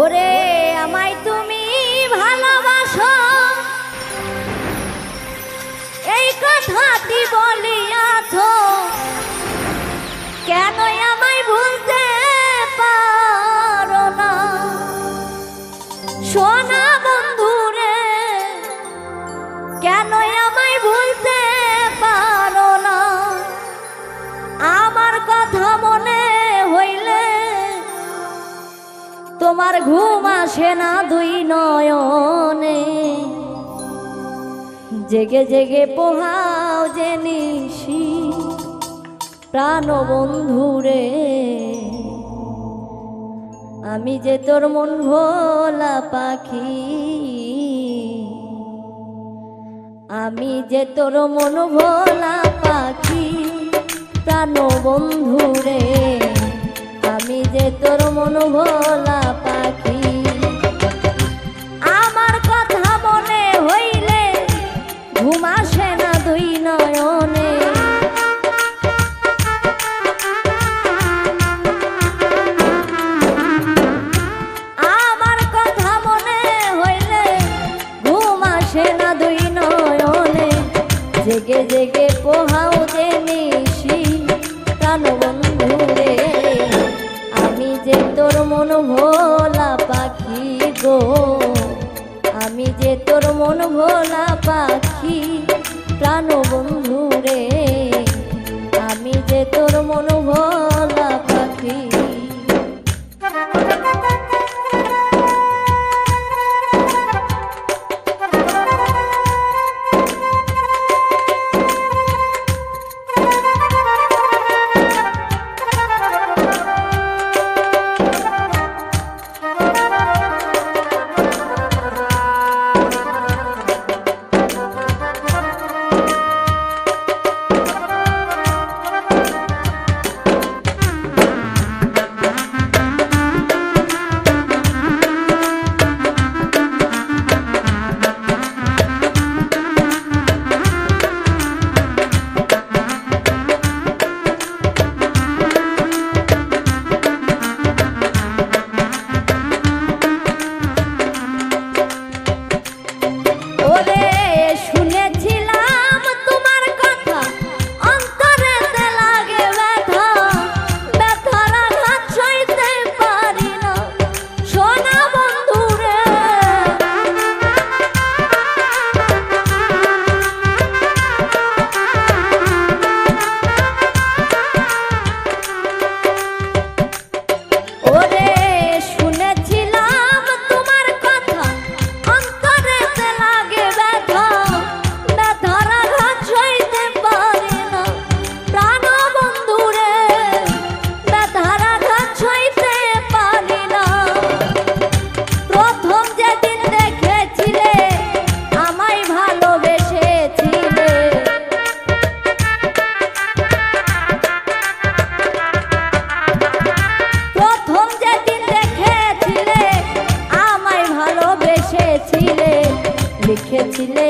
ওরে আমায় তুমি ভালোবাসো। এই কথাটি বলিয়াছ। কেন আমায় ভুলতে পারো না? সোনা বন্ধুরে কেন তোমার ঘুম আসে না দুই নয়নে। জেগে জেগে পোহাও যে নিশি প্রাণ বন্ধুরে আমি যে তোর মন ভোলা পাখি, আমি যে তোর মন ভোলা পাখি প্রাণ বন্ধুরে আমি যে তোর মন ভোলা পাখি, আমার কথা মনে হইলে ঘুম আসে না দুই নয়নে। আমার কথা হইলে না দুই নয়নে। জেগে জেগে পোহাও যে তোর মন ভোলা পাখি গো। আমি যে তোর মন ভোলা পাখি প্রাণ বন্ধুরে আমি লিখেছিলে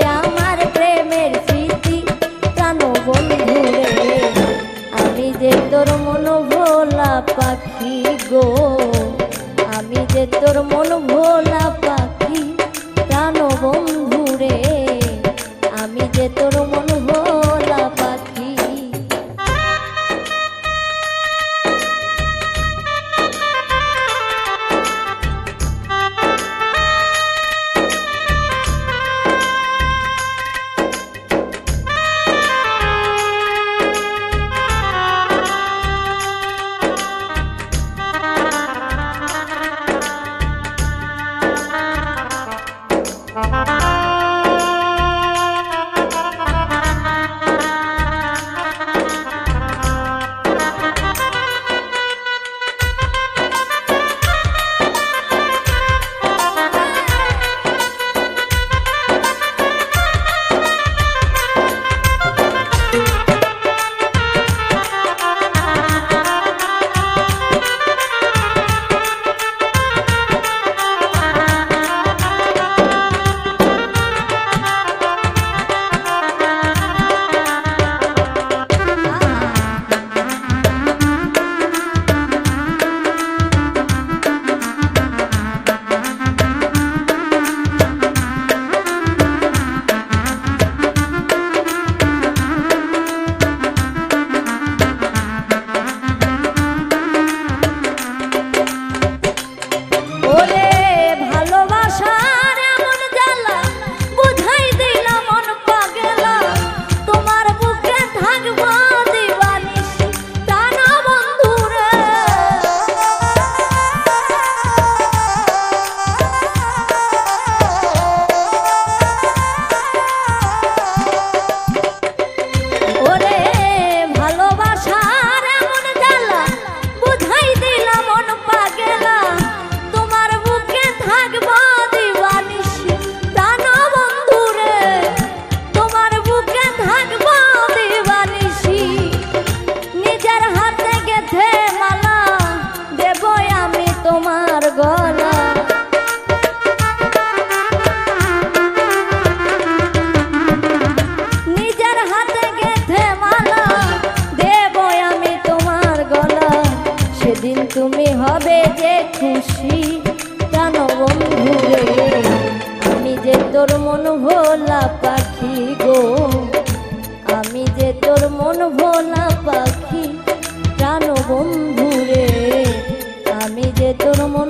তুমি হবে যে খুশি কেন বন্ধু আমি যে তোর মন ভোলা পাখি গো। আমি যে তোর মন ভোলা পাখি প্রাণ বন্ধু রে, আমি যে তোর মন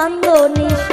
চান্দনী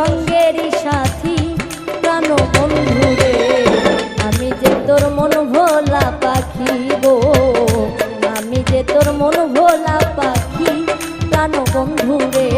সঙ্গের সাথী প্রাণ বন্ধু রে। আমি যে তোর মন ভোলা পাখি গো, আমি যে তোর মন ভোলা পাখি প্রাণ বন্ধু রে।